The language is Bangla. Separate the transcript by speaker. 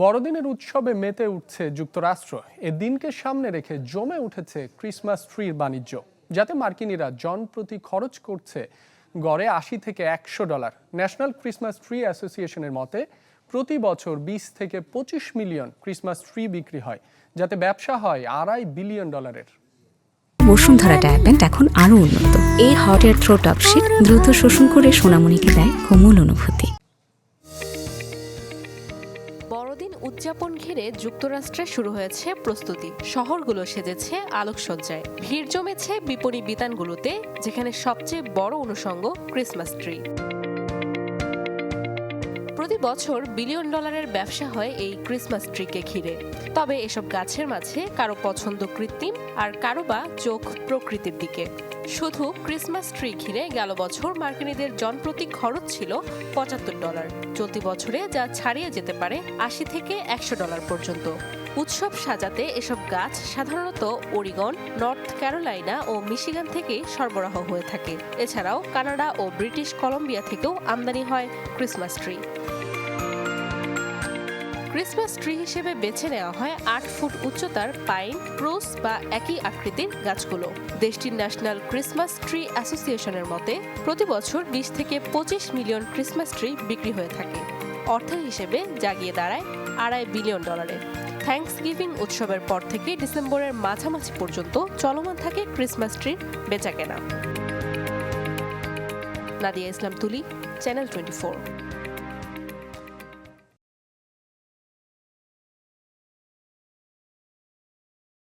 Speaker 1: বড়দিনের উৎসবে মেতে উঠছে যুক্তরাষ্ট্র। এ দিনকে সামনে রেখে জমে উঠেছে ক্রিসমাস ট্রির বাণিজ্য, যাতে মার্কিনীরা জন প্রতি খরচ করছে গড়ে আশি থেকে একশো ডলার। ন্যাশনাল ক্রিসমাস ট্রি অ্যাসোসিয়েশনের মতে, প্রতি বছর বিশ থেকে পঁচিশ মিলিয়ন ক্রিসমাস ট্রি বিক্রি হয়, যাতে ব্যবসা হয় আড়াই বিলিয়ন ডলারের।
Speaker 2: বসুন্ধরা ডায়াপেন্ট এখন আরও উন্নত। এই হট এয়ার থ্রো দ্রুত শোষণ করে সোনামণিকে দেয় কোমল অনুভূতি।
Speaker 3: উদযাপন ঘিরে যুক্তরাষ্ট্রে শুরু হয়েছে প্রস্তুতি। শহরগুলো সেজেছে আলোকসজ্জায়। ভিড় জমেছে বিপণী বিতানগুলোতে, যেখানে সবচেয়ে বড় অনুষঙ্গ ক্রিসমাস ট্রি। প্রতি বছর বিলিয়ন ডলারের ব্যবসা হয় এই ক্রিসমাস ট্রিকে ঘিরে। তবে এসব গাছের মাঝে কারও পছন্দ কৃত্রিম আর কারও বা চোখ প্রকৃতির দিকে। শুধু ক্রিসমাস ট্রি ঘিরে গেল বছর মার্কিনীদের জনপ্রতি খরচ ছিল পঁচাত্তর ডলার। চলতি বছরে যা ছাড়িয়ে যেতে পারে আশি থেকে একশো ডলার পর্যন্ত। উৎসব সাজাতে এসব গাছ সাধারণত ওরিগন, নর্থ ক্যারোলাইনা ও মিশিগান থেকে সরবরাহ হয়ে থাকে। এছাড়াও কানাডা ও ব্রিটিশ কলম্বিয়া থেকেও আমদানি হয় ক্রিসমাস ট্রি। ক্রিসমাস ট্রি হিসেবে বেছে নেওয়া হয় আট ফুট উচ্চতার পাইন, ক্রোস বা একই আকৃতির গাছগুলো। দেশটির ন্যাশনাল ক্রিসমাস ট্রি অ্যাসোসিয়েশনের মতে, প্রতি বছর বিশ থেকে পঁচিশ মিলিয়ন ক্রিসমাস ট্রি বিক্রি হয়ে থাকে। অর্থের হিসেবে জাগিয়ে দাঁড়ায় আড়াই বিলিয়ন ডলারে থ্যাঙ্কস গিভিং উৎসবের পর থেকে ডিসেম্বরের মাঝামাঝি পর্যন্ত চলমান থাকে ক্রিসমাস ট্রির বেচাকেনা। নাদিয়া ইসলাম তুলি, চ্যানেল টোয়েন্টি